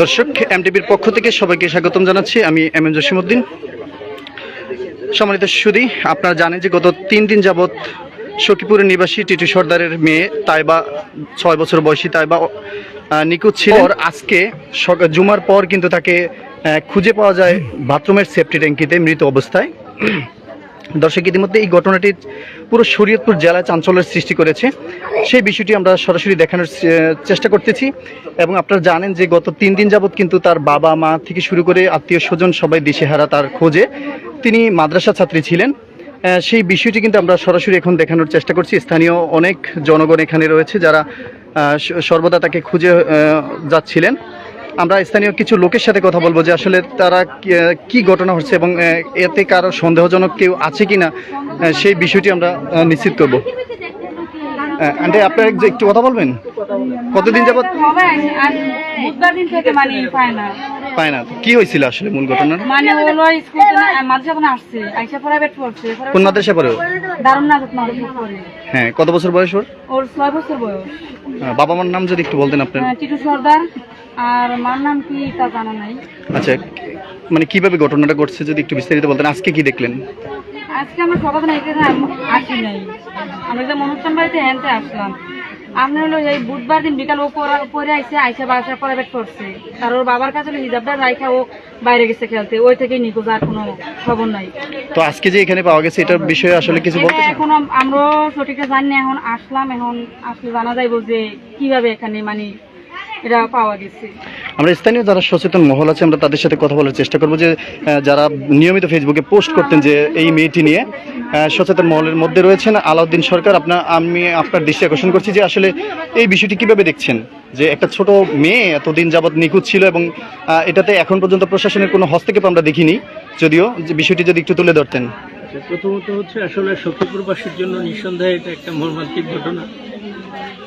দর্শক এমটিভির পক্ষ থেকে সবাইকে স্বাগতম জানাচ্ছি। আমি এম এম জসিমুদ্দিন সম্মানিত সুদী, আপনারা জানেন যে গত তিন দিন যাবৎ সখীপুরের নিবাসী টিটু সর্দারের মেয়ে তাইবা, ছয় বছর বয়সী তাইবা নিখোঁজ ছিল আজকে জুমার পর কিন্তু তাকে খুঁজে পাওয়া যায় বাথরুমের সেফটি ট্যাঙ্কিতে মৃত অবস্থায়। দর্শক, ইতিমধ্যে এই ঘটনাটি পুরো শরীয়তপুর জেলায় চাঞ্চল্যের সৃষ্টি করেছে। সেই বিষয়টি আমরা সরাসরি দেখানোর চেষ্টা করতেছি এবং আপনারা জানেন যে গত তিন দিন যাবৎ কিন্তু তার বাবা মা থেকে শুরু করে আত্মীয় স্বজন সবাই দিশেহারা তার খোঁজে। তিনি মাদ্রাসা ছাত্রী ছিলেন। সেই বিষয়টি কিন্তু আমরা সরাসরি এখন দেখানোর চেষ্টা করছি। স্থানীয় অনেক জনগণ এখানে রয়েছে যারা সর্বদা তাকে খুঁজে যাচ্ছিলেন। আমরা স্থানীয় কিছু লোকের সাথে কথা বলব যে আসলে তারা কি- ঘটনা হচ্ছে এবং এতে কারও সন্দেহজনক কেউ আছে কিনা আহ, সেই বিষয়টি আমরা নিশ্চিত করব। আন্টি আপনার একটু- কথা বলবেন? কতদিন যাবত পায় না কি হয়েছিল আসলে মূল ঘটনা মানে হলো স্কুল মাদ্রাসা কোনো আসছে আইসা প্রাইভেট পড়ছে কোন মাদ্রাসা পড়ে ও? দারুণ মাদ্রাসা পড়ে। হ্যাঁ কত বছর বয়স ওর? ওর ছয় বছর বয়স। বাবা মার নাম যদি একটু বলতেন আপনার। হ্যাঁ, টিটু সর্দার। আর মার নাম কি তা জানা নাই। আচ্ছা মানে কীভাবে ঘটনাটা ঘটছে যদি একটু বিস্তারিত বলতেন আজকে কি দেখলেন? আজকে আমরা না এখানে আসি নাই। আমরা যে বাড়িতে হ্যানতে আসলাম। হলো এই বুধবার দিন বিকাল ও পরে আইসে আইসা বাসা প্রাইভেট করছে। আর ওর বাবার কাছে হলো হিজাবটা রাইখা ও বাইরে গেছে খেলতে। ওই থেকেই নিখোঁজ আর কোনো খবর নাই। তো আজকে যে এখানে পাওয়া গেছে এটার বিষয়ে আসলে কিছু বলতে এখন আম- আমরাও সঠিকটা জানি না এখন আসলাম এখন আসলে জানা যাইব যে কীভাবে এখানে মানে এটা পাওয়া গেছে। আমরা স্থানীয় যারা সচেতন মহল আছে আমরা তাদের সাথে কথা বলার চেষ্টা করব যে যারা নিয়মিত ফেসবুকে পোস্ট করতেন যে এই মেয়েটি নিয়ে সচেতন মহলের মধ্যে রয়েছেন আলাউদ্দিন সরকার। আপনার আমি আপনার দৃষ্টি আকর্ষণ করছি যে আসলে এই বিষয়টি কীভাবে দেখছেন? যে একটা ছোট মেয়ে এতদিন যাবৎ নিখোঁজ ছিল এবং এটাতে এখন পর্যন্ত প্রশাসনের কোনো হস্তক্ষেপ আমরা দেখিনি। যদিও যে বিষয়টি যদি একটু তুলে ধরতেন। আচ্ছা, প্রথমত হচ্ছে আসলে সখীপুরবাসীর জন্য নিঃসন্দেহে এটা একটা মর্মান্তিক ঘটনা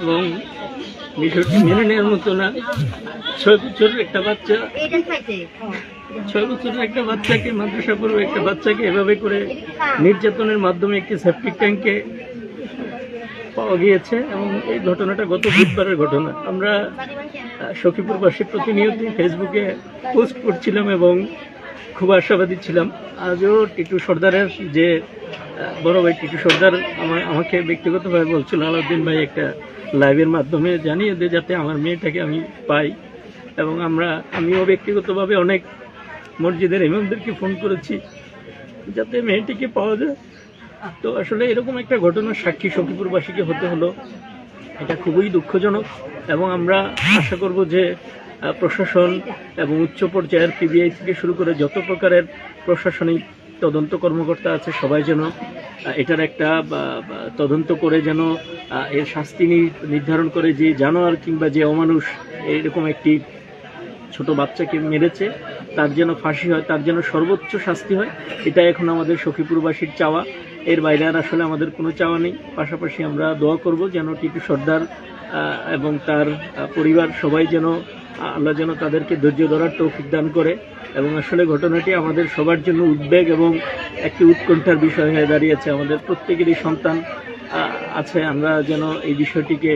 এবং বিষয়টি মেনে নেওয়ার মতো না। ছয় বছরের একটা বাচ্চা। ছয় বছরের একটা বাচ্চাকে, মাদ্রাসা পড়বে একটা বাচ্চাকে এভাবে করে নির্যাতনের মাধ্যমে একটি সেপটিক ট্যাঙ্কে পাওয়া গিয়েছে এবং এই ঘটনাটা গত বুধবারের ঘটনা। আমরা সখীপুরবাসী প্রতিনিয়ত ফেসবুকে পোস্ট করছিলাম এবং খুব আশাবাদী ছিলাম। আজও টিটু সর্দারের যে বড় ভাই টিটু সর্দার আমাকে ব্যক্তিগতভাবে বলছিল, আলাউদ্দিন ভাই একটা লাইভের মাধ্যমে জানিয়ে দে যাতে আমার মেয়েটাকে আমি পাই। এবং আমরা, আমিও ব্যক্তিগতভাবে অনেক মসজিদের ইমামদেরকে ফোন করেছি যাতে মেয়েটিকে পাওয়া যায়। তো আসলে এরকম একটা ঘটনার সাক্ষী সখীপুরবাসীকে হতে হলো। এটা খুবই দুঃখজনক এবং আমরা আশা করব যে প্রশাসন এবং উচ্চ পর্যায়ের পিবিআই থেকে শুরু করে যত প্রকারের প্রশাসনিক তদন্ত কর্মকর্তা আছে, সবাই যেন এটার একটা তদন্ত করে যেন এর শাস্তি নির্ধারণ করে যে জানোয়ার কিংবা যে অমানুষ, এরকম একটি ছোট বাচ্চাকে মেরেছে, তার যেন ফাঁসি হয়, তার যেন সর্বোচ্চ শাস্তি হয় এটা এখন আমাদের সখীপুরবাসীর চাওয়া। এর বাইরে আর আসলে আমাদের কোনো চাওয়া নেই। পাশাপাশি আমরা দোয়া করব যেন টিটু সর্দার এবং তার পরিবার সবাই যেন আল্লাহ যেন তাদেরকে ধৈর্য ধরার তৌফিক দান করে এবং আসলে ঘটনাটি আমাদের সবার জন্য উদ্বেগ এবং একটি উৎকণ্ঠার বিষয় হয়ে দাঁড়িয়েছে। আমাদের প্রত্যেকেরই সন্তান আছে। আমরা যেন এই বিষয়টিকে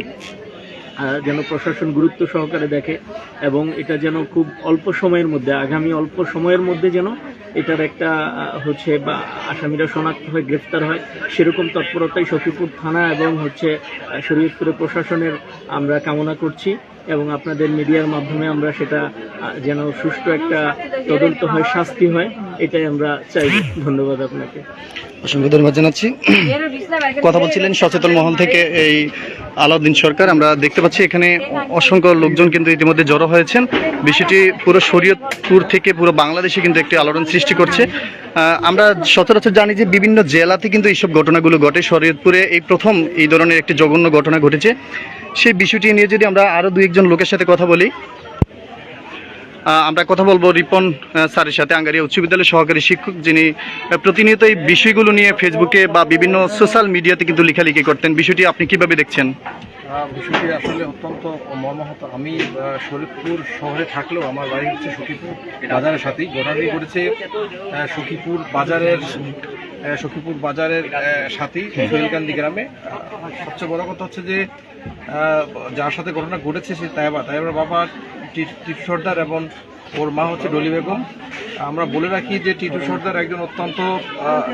যেন প্রশাসন গুরুত্ব সহকারে দেখে এবং এটা যেন খুব অল্প সময়ের মধ্যে, আগামী অল্প সময়ের মধ্যে যেন এটার একটা হচ্ছে বা আসামিরা শনাক্ত হয় গ্রেফতার হয়, সেরকম তৎপরতাই সখীপুর থানা এবং হচ্ছে শরীয়তপুরের প্রশাসনের আমরা কামনা করছি এবং আপনাদের মিডিয়ার মাধ্যমে আমরা সেটা যেন সুষ্ঠু একটা তদন্ত হয়, শাস্তি হয়। এটাই আমরা চাই। ধন্যবাদ আপনাকে। অসংখ্য ধন্যবাদ জানাচ্ছি। কথা বলছিলেন সচেতন মহল থেকে এই আলাউদ্দিন সরকার। আমরা দেখতে পাচ্ছি এখানে অসংখ্য লোকজন কিন্তু ইতিমধ্যে জড়ো হয়েছেন। বিষয়টি পুরো শরীয়তপুর থেকে পুরো বাংলাদেশে কিন্তু একটি আলোড়ন সৃষ্টি করছে। আমরা সচরাচর জানি যে বিভিন্ন জেলাতে কিন্তু এইসব ঘটনাগুলো ঘটে। শরীয়তপুরে এই প্রথম এই ধরনের একটি জঘন্য ঘটনা ঘটেছে। সেই বিষয়টি নিয়ে যদি আমরা আরও দু একজন লোকের সাথে কথা বলি আমরা কথা বলব রিপন স্যারের সাথে আঙ্গারিয়া উচ্চ বিদ্যালয়ের সহকারী শিক্ষক যিনি প্রতিনিয়ত এই বিষয়গুলো নিয়ে ফেসবুকে বা বিভিন্ন সোশ্যাল মিডিয়াতে কিন্তু লেখালেখি করতেন। বিষয়টি আপনি কীভাবে দেখছেন? বিষয়টি আসলে অত্যন্ত মর্মাহত। আমি শরীফপুর শহরে থাকলেও আমার বাড়ি হচ্ছে সখীপুর বাজারের সাথেই। ঘটনাটি ঘটেছে সখীপুর বাজারের সখীপুর বাজারের আহ, সাথী সোহেলকান্দি গ্রামে। সবচেয়ে বড় কথা হচ্ছে যে যার সাথে ঘটনা ঘটেছে সে তাইবা। তাইবার বাবা টি- টিটু সর্দার এবং ওর মা হচ্ছে ডলি বেগম আমরা বলে রাখি যে টিটু সর্দার একজন অত্যন্ত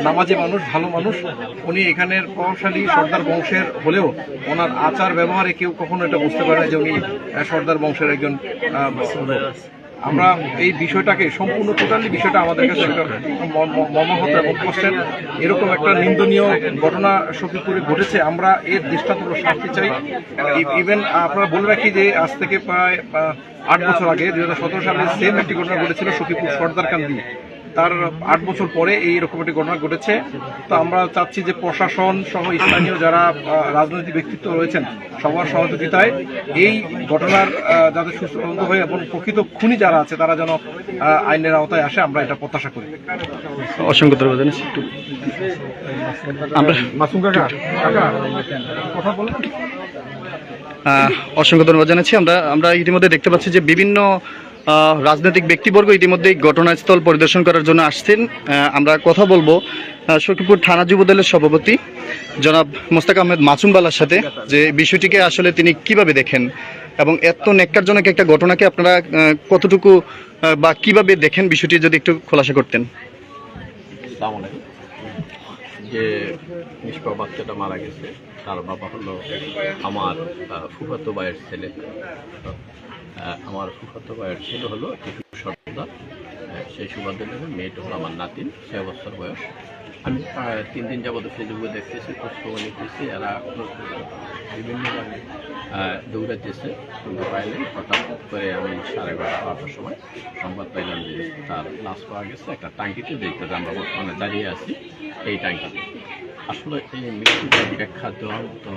নামাজি মানুষ, ভালো মানুষ উনি এখানের প্রভাবশালী সর্দার বংশের হলেও ওনার আচার ব্যবহারে কেউ কখনো এটা বুঝতে পারে না যে উনি সর্দার বংশের একজন। আমরা এই বিষয়টাকে সম্পূর্ণ টোটালি বিষয়টা আমাদের কাছে একটা মর্মাহত এবং কষ্টের এরকম একটা নিন্দনীয় ঘটনা সফিপুরে ঘটেছে। আমরা এর দৃষ্টান্তমূলক শাস্তি চাই। ইভেন আপনারা বলে রাখি যে আজ থেকে প্রায় আট বছর আগে দুই হাজার সতেরো সালে সেম একটি ঘটনা ঘটেছিল সখীপুর সর্দার কান্দি। তার আট বছর পরে এই এরকম একটি ঘটনা ঘটেছে। তো আমরা চাচ্ছি যে প্রশাসন সহ স্থানীয় যারা রাজনৈতিক ব্যক্তিত্ব রয়েছেন সবার সহযোগিতায় এই ঘটনার যাতে সুস্থ তদন্ত হয়ে এবং প্রকৃত খুনি যারা আছে তারা যেন আইনের আওতায় আসে আমরা এটা প্রত্যাশা করি। অসংখ্য ধন্যবাদ জানাচ্ছি একটু আমরা মাসুম কাকা কাকা কথা বলেন আহ, অসংখ্য ধন্যবাদ জানাচ্ছি। আমরা আমরা ইতিমধ্যে দেখতে পাচ্ছি যে বিভিন্ন রাজনৈতিক ব্যক্তিবর্গ ইতিমধ্যেই ঘটনাস্থল পরিদর্শন করার জন্য আসছেন। আমরা কথা বলব সখীপুর থানা যুবদলের সভাপতি জনাব মোস্তাক আহমেদ মাসুমবালার সাথে, যে বিষয়টিকে আসলে তিনি কীভাবে দেখেন এবং এত নেককারজনক একটা ঘটনাকে আপনারা কতটুকু বা কীভাবে দেখেন, বিষয়টি যদি একটু খোলাসা করতেন। যে নিষ্পা বাচ্চাটা মারা গেছে, তার বাবা হলো আমার ফুফাতো ভাইয়ের ছেলে। আমার ফুফাতো ভাইয়ের ছেলে হলো টিটু সর্দার। সেই সুবাদের মেয়েটা হলো আমার নাতিন, ছয় বছর বয়স। আমি তিন দিন যাবত ফেসবুকে দেখতেছি খোঁজখবর নিতেছি এরা বিভিন্নভাবে দৌড়াতেছে কিন্তু পাইলে হঠাৎ করে আমি সাড়ে বারোটা, বারোটার সময় সংবাদ পাইলাম যে তার লাশ পাওয়া গেছে, একটা টাঙ্কিতে যেটাতে আমরা বর্তমানে দাঁড়িয়ে আছি, এই টাঙ্কিতে। আসলে এই মৃত্যুটার ব্যাখ্যা দেওয়ার মতো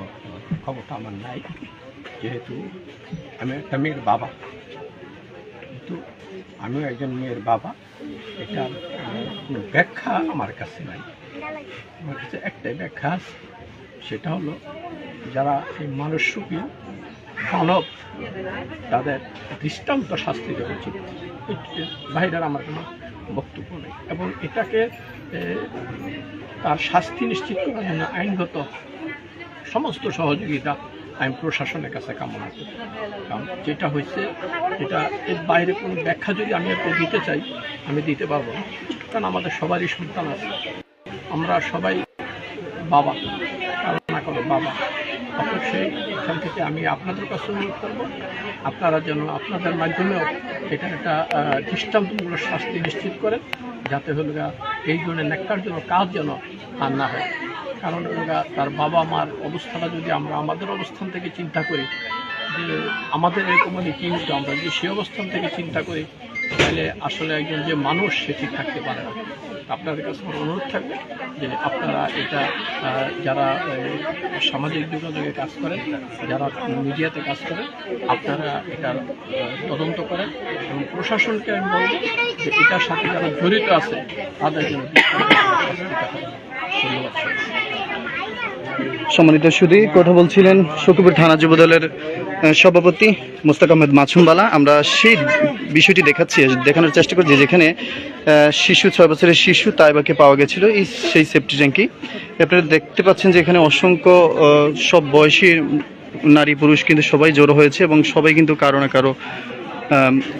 খবরটা আমার নাই। যেহেতু আমি একটা মেয়ের বাবা। আমিও একজন মেয়ের বাবা। এটা, কোনো ব্যাখ্যা আমার কাছে নাই। আমার কাছে একটাই ব্যাখ্যা আছে, সেটা হলো যারা এই মানুষরূপী মানব, তাদের দৃষ্টান্ত শাস্তি দেওয়া উচিত। এর বাইরের আমার কোনো বক্তব্য নেই। এবং এটাকে তার শাস্তি নিশ্চিত করার জন্য আইনগত সমস্ত সহযোগিতা আইন প্রশাসনের কাছে কামনা করি। কারণ যেটা হয়েছে, এটা এর বাইরে কোনো ব্যাখ্যা যদি আমি একটু দিতে চাই, আমি দিতে পারব না। কারণ আমাদের সবারই সন্তান আছে। আমরা সবাই বাবা কারও না কারও বাবা। অবশ্যই এখান থেকে আমি আপনাদের কাছে অনুরোধ করব, আপনারা যেন আপনাদের মাধ্যমেও এটা একটা দৃষ্টান্তমূলক শাস্তি নিশ্চিত করেন, যাতে হলো এই নেকটার জন্য কাজ যেন আর না হয়। কারণ হলো তার বাবা মার অবস্থাটা যদি আমরা আমাদের অবস্থান থেকে চিন্তা করি, যে আমাদের এরকম মানে কি আমরা যদি সেই অবস্থান থেকে চিন্তা করি, তাহলে আসলে একজন যে মানুষ সে ঠিক থাকতে পারে না আপনাদের কাছে আমার অনুরোধ থাকবে যে আপনারা এটা যারা সামাজিক যোগাযোগে কাজ করেন, যারা মিডিয়াতে কাজ করেন, আপনারা এটার তদন্ত করেন এবং প্রশাসনকে আমি বলব যে এটার সাথে যারা জড়িত আছে, তাদের জন্য। সম্মানিত সুদী কথা বলছিলেন সখীপুর থানা যুবদলের সভাপতি মোস্তাক আহমেদ মাছুমবালা। আমরা সেই বিষয়টি দেখাচ্ছি, দেখানোর চেষ্টা করছি যেখানে শিশু, ছয় বছরের শিশু তাইবাকে পাওয়া গেছিল এই সেই সেফটি ট্যাঙ্কি। আপনারা দেখতে পাচ্ছেন যে এখানে অসংখ্য সব বয়সী নারী, পুরুষ কিন্তু সবাই জড়ো হয়েছে এবং সবাই কিন্তু কারও না কারও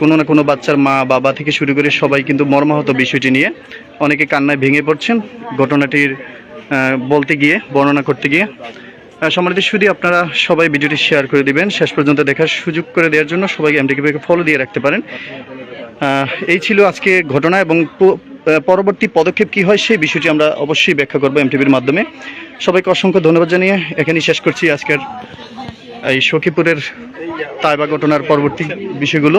কোনো না কোনো বাচ্চার মা, বাবা থেকে শুরু করে সবাই কিন্তু মর্মাহত বিষয়টি নিয়ে অনেকে কান্নায় ভেঙে পড়ছেন। ঘটনাটির বলতে গিয়ে, বর্ণনা করতে গিয়ে। সম্মানিত শুধু আপনারা সবাই ভিডিওটি শেয়ার করে দিবেন। শেষ পর্যন্ত দেখার সুযোগ করে দেওয়ার জন্য সবাই এমডিকে ফলো দিয়ে রাখতে পারেন। এই ছিল আজকে ঘটনা এবং পরবর্তী পদক্ষেপ কি হয় সেই বিষয়টি আমরা অবশ্যই ব্যাখ্যা করব এমটিভির মাধ্যমে। সবাইকে অসংখ্য ধন্যবাদ জানিয়ে এখানেই শেষ করছি আজকের এই সখীপুরের তাইবা ঘটনার পরবর্তী বিষয়গুলো।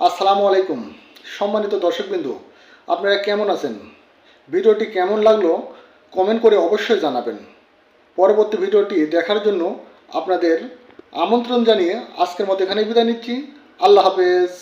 আসসালামু আলাইকুম। সম্মানিত দর্শকবৃন্দু আপনারা কেমন আছেন? ভিডিওটি কেমন লাগল কমেন্ট করে অবশ্যই জানাবেন। পরবর্তী ভিডিওটি দেখার জন্য আপনাদের আমন্ত্রণ জানিয়ে আজকের মতো এখানে বিদায় নিচ্ছি। আল্লাহ হাফেজ।